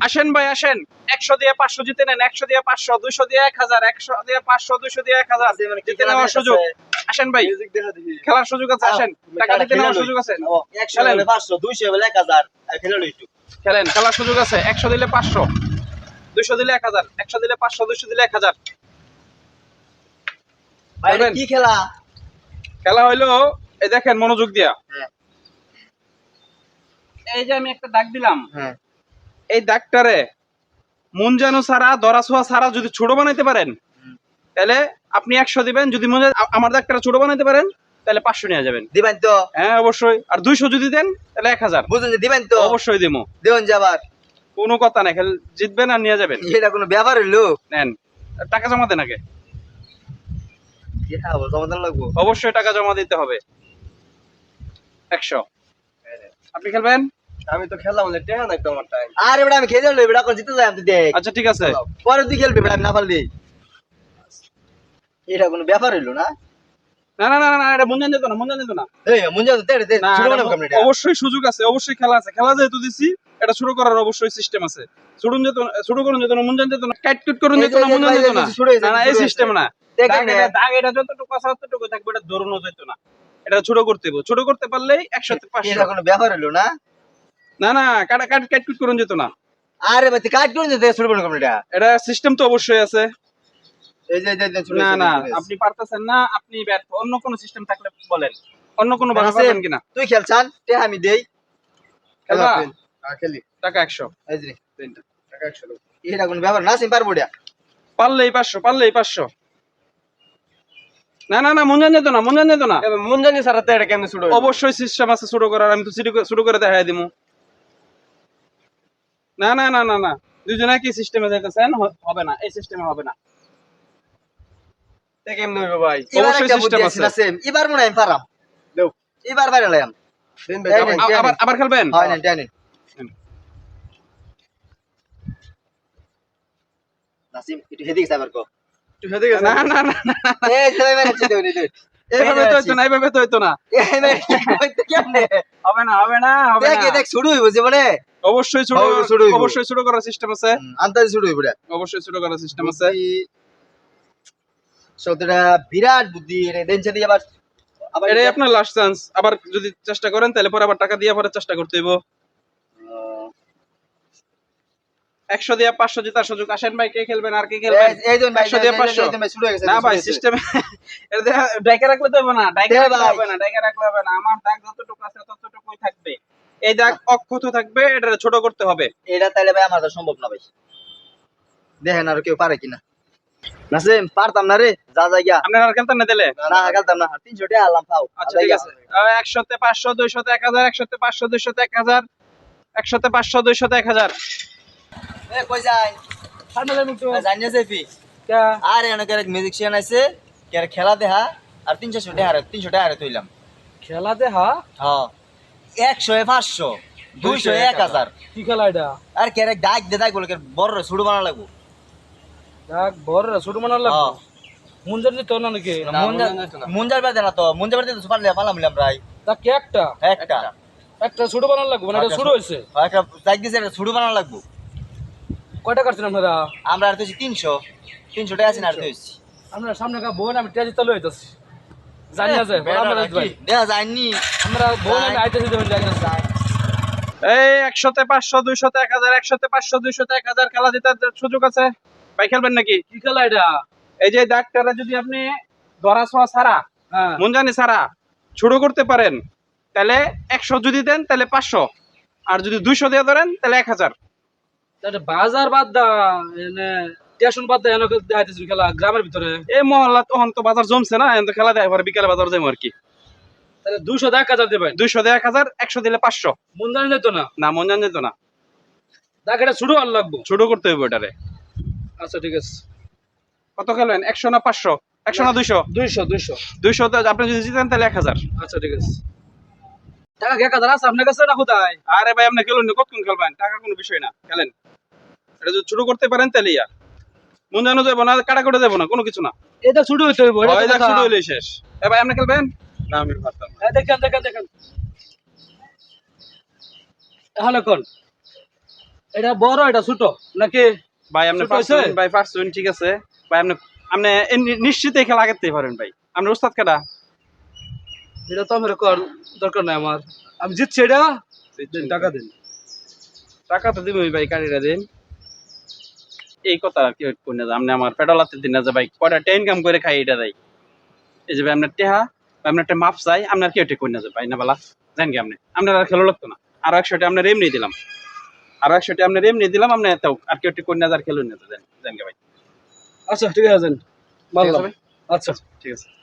আসেন ভাই আসেন। একশো দিয়ে পাঁচশো জিতে নেন একশো দিয়ে পাঁচশো দুইশো দিয়ে এক হাজার একশো দিয়ে পাঁচশো দুইশো দিয়ে এক হাজার। জিতে নেওয়ার সুযোগ। আসেন। ভাই। খেলার সুযোগ আছে আসেন। টাকা দিতে নেওয়ার সুযোগ আছে। পাঁচশো দুইশো এক হাজার। খেলেন। খেলার সুযোগ আছে একশো দিলে পাঁচশো দুইশো দিলে এক হাজার একশো দিলে পাঁচশো দুইশো দিলে এক হাজার। ভাই কি খেলা? খেলা হইল এই দেখেন মনোযোগ দিয়া। হ্যাঁ। এই যে আমি একটা ডাক দিলাম। হ্যাঁ। এই দাগটারে মুঞ্জানো ছাড়া দরাছোয়া ছাড়া যদি ছোট বানাইতে পারেন তাহলে আপনি একশো দিবেন। যদি মনে আমার দাগটা ছোট বানাইতে পারেন তাহলে পাঁচশো নিয়ে যাবেন। দিবেন তো? হ্যাঁ অবশ্যই। আর দুইশো যদি দেন তাহলে এক হাজার। বুঝলেন যে দিবেন তো? অবশ্যই দিমো দেবেন যে আবার? কোনো কথা নাই খেল জিতবেন আর নিয়ে যাবেন। এটা কোনো ব্যাপার হইল নেন। টাকা জমা দেন আগে। অবশ্যই টাকা জমা দিতে হবে। একশো। আপনি খেলবেন? আমি তো খেললাম না টেহা নাই তো টাইম আর এবার আমি খেয়ে যাব এবার এখন জিতে যাই আমি দেখ। আচ্ছা ঠিক আছে। পরে তুই খেলবি আমি না পারলি। এটা কোনো ব্যাপার হইল না? না না না না, না এটা মুঞ্জান যেত না মুঞ্জান যেত না। এই মুঞ্জা তো দে দে শুরু এটা করলাম অবশ্যই সুযোগ আছে অবশ্যই খেলা আছে। খেলা যেহেতু দিছি এটা শুরু করার অবশ্যই সিস্টেম আছে। শুরুন যেত শুরু করুন যেত না মুঞ্জান যেত না। কাট কুট করুন যেত না মুঞ্জান যেত না যে শুরু হয়েছে, না না এই সিস্টেম না। দাগ এটা- দাগ যতটুকু আছে ততটুকু থাকবে এটা দৌড়ানো যেত না। এটা ছোট করতে হবে ছোট করতে পারলেই একসাথে পাঁচশো। কোনো ব্যাপার হইল না? না না কাটা কাট কাট কুট করুন যেত না। আরে ভাই কাট করে দে শুরু কেমন এটা সিস্টেম তো অবশ্যই আছে। এই যে না না আপনি পারতেছেন না আপনি ব্যর্থ। অন্য কোনো সিস্টেম থাকলে বলেন। অন্য কোনো নাসিম, পারবেন কিনা? তুই খেলছান তে আমি দেই। খেলবা? হ্যাঁ খেলি। টাকা একশো। এই যে তিনটা টাকা একশো লোক এটা কোনো ব্যাপার? না সিম পারব এটা? পারলেই পাঁচশো পারলেই পাঁচশো। না না না মুঞ্জান যেত না মুঞ্জান যেত না। এবার মন জানি সারা তো এটা কেমন শুরু অবশ্যই সিস্টেম আছে শুরু করার আমি তো শুরু করে- শুরু করে দেখাই দিমু। না না না না না। দুজনে কি সিস্টেমে যাইতেছেন হবে না। এই সিস্টেমে হবে না। তে কেমন হইব ভাই? অবশ্যই বুদ্ধি আছে। সেম? এবার মনে হয় আমি পারাম। দেও এবার বাইরে লাগাম দিন এই ভাই আবার আবার খেলবেন? হয় না টাইনে নাসিম একটু হেদিকে সাইবার কো। তুই হেদে না না না না, এই ছেলে মেরে চিতে উনি দুই এইভাবে তো হইতো না এইভাবে তো হইতো না। এই মেরে হবে না হবে না দেখ না। দেখ শুরু হইব জীবনে। অবশ্যই হবে, অবশ্যই শুরু করার সিস্টেম আছে। আন্তাজ শুরু হইব অবশ্যই শুরু করার সিস্টেম আছে। সৌদরা বিরাট বুদ্ধি রে দেনছে দিয়ে আবার আবার এটাই আপনার লাস্ট চান্স আবার যদি চেষ্টা করেন তাহলে পরে আবার টাকা দিয়ে পরে চেষ্টা করতে হইব। একশো দিয়ে পাঁচশো জেতার সুযোগ আসেন ভাই কে খেলবেন আর কে খেলবেন? একশো দিয়ে পাঁচশো। না ভাই। সিস্টেম ডাইকে রাখলে তো হবে না। ডাইকে রাখলে হবে না ডাইকে রাখলে হবে না। আমার দাগ যতটুকু আছে ততটুকুই থাকবে। এই দাগ অক্ষত থাকবে এটা ছোট করতে হবে। এটা তাহলে ভাই আমার সম্ভব না ভাই। দেখেন আর কেউ পারে কিনা। নাসিম পারতাম না রে যা যা গিয়া। আপনার আর খেলতেন না দিলে না খেলতাম না তিনশো টাকা আনলাম পাও। আচ্ছা ঠিক আছে। আহ, একশোতে পাঁচশো দুইশোতে এক হাজার একশোতে পাঁচশো দুইশোতে এক হাজার একশোতে পাঁচশো দুইশোতে এক হাজার। এ কই যাই? জানিয়ে যাবি আর এনে এক মিউজিশিয়ান আছে কে খেলা দেহা আর তিনশো টাকা হারে তিনশো টাকা হারে তুইলাম। খেলা দেখা হ্যাঁ একশো পাঁচশো দুইশো এক হাজার। কি খেলা এটা? আর কে ডাক দে ডাক বলে বড় ছুড়ু বানা লাগবো। দেখ বড় ছোট মানার লাগবে? হ্যাঁ। মুঞ্জার নিত না নাকি? মুঞ্জার বাদে না তো মুঞ্জার বাদে তো সুপার পালাম প্রায় তা কে একটা? একটা। একটা লাগবে মানে এটা একটা শুরু হয়েছে একটা ডাক দিছে একটা ছুড়ু বানা লাগবো। কয়টা কাটছেন আপনারা? আমরা আর তুই তিনশো। তিনশো টাকা আছে না আর আমরা সামনে কা বোন আমি টেজি তলে জানি আছে আমরা আমরা আমি আইতাছি দেখুন এই একশোতে পাঁচশো দুইশোতে এক হাজার একশোতে পাঁচশো দুইশোতে এক হাজার খেলা জেতার সুযোগ আছে ভাই খেলবেন নাকি? কি খেলা এটা? এই যে ডাক্তাররা যদি আপনি ধরা ছোঁয়া ছাড়া হ্যাঁ। মুঞ্জানি ছাড়া ছোট করতে পারেন তাহলে একশো যদি দেন তাহলে পাঁচশো। আর যদি দুইশো দিয়ে ধরেন তাহলে এক হাজার। বাজার বাদ দা স্টেশন বাদ দা এনে খেলা গ্রামের ভিতরে। এই মহল্লা তখন তো বাজার জমছে না এখন তো খেলা দেয় পরে বিকালে বাজার যাব আর কি। তাহলে দুশো দেখ হাজার দেবেন। দুইশো এক হাজার একশো দিলে পাঁচশো। মুঞ্জানি যেত না? না মঞ্জান যেত না। দেখ এটা শুরু আর লাগবো। ছোট করতে এটারে। আচ্ছা ঠিক আছে। কত খেলবেন একশো না পাঁচশো? একশো না দুইশো? দুইশো দুইশো। দুইশো আপনি যদি জিতেন তাহলে এক হাজার। আচ্ছা ঠিক আছে। টাকা এক হাজার আছে আপনার কাছে না কোথায় আরে ভাই আপনি খেলুন কতক্ষণ খেলবেন? টাকা কোনো বিষয় না খেলেন। এটা যদি শুরু করতে পারেন তাহলে ইয়া। মন জানো যাব না কাটা করে দেবো না কোনো কিছু না। এটা শুরু হইতে হইব এটা। শুরু হইলেই শেষ। এ ভাই আপনি খেলবেন? না আমি পারতাম দেখেন দেখেন দেখেন। এখন কোন এটা বড় এটা ছোট নাকি? ভাই আপনি পারছেন ভাই পারছেন ঠিক আছে। ভাই আপনি আপনি নিশ্চিত এই খেলা আগাতে পারেন ভাই। কাটা এটা তো আমার কর দরকার নাই আমার। আমি জিতছি এটা। টাকা দিন। টাকা তো দিবই ভাই কারিরা দিন। এই কথা কি আপনি আমার পেডালাতে দিন না যে ভাই কয়টা টেন কাম করে খাই এটা দেয়। এই যে ভাই আপনার টেহা। আপনার একটা মাপ চাই আপনার কি ওটা কোন না ভাই না বলা জান কি আপনি? আপনার আর খেলো লাগতো না। আরও একশোটা আপনার এমনি দিলাম। আরও একশোটা আপনার এমনি দিলাম আপনি তাও আর কি ওটা কন্যা না আর খেলুন না জান জান ভাই? আচ্ছা ঠিক আছে ঠিক ভাই? আচ্ছা। ঠিক আছে।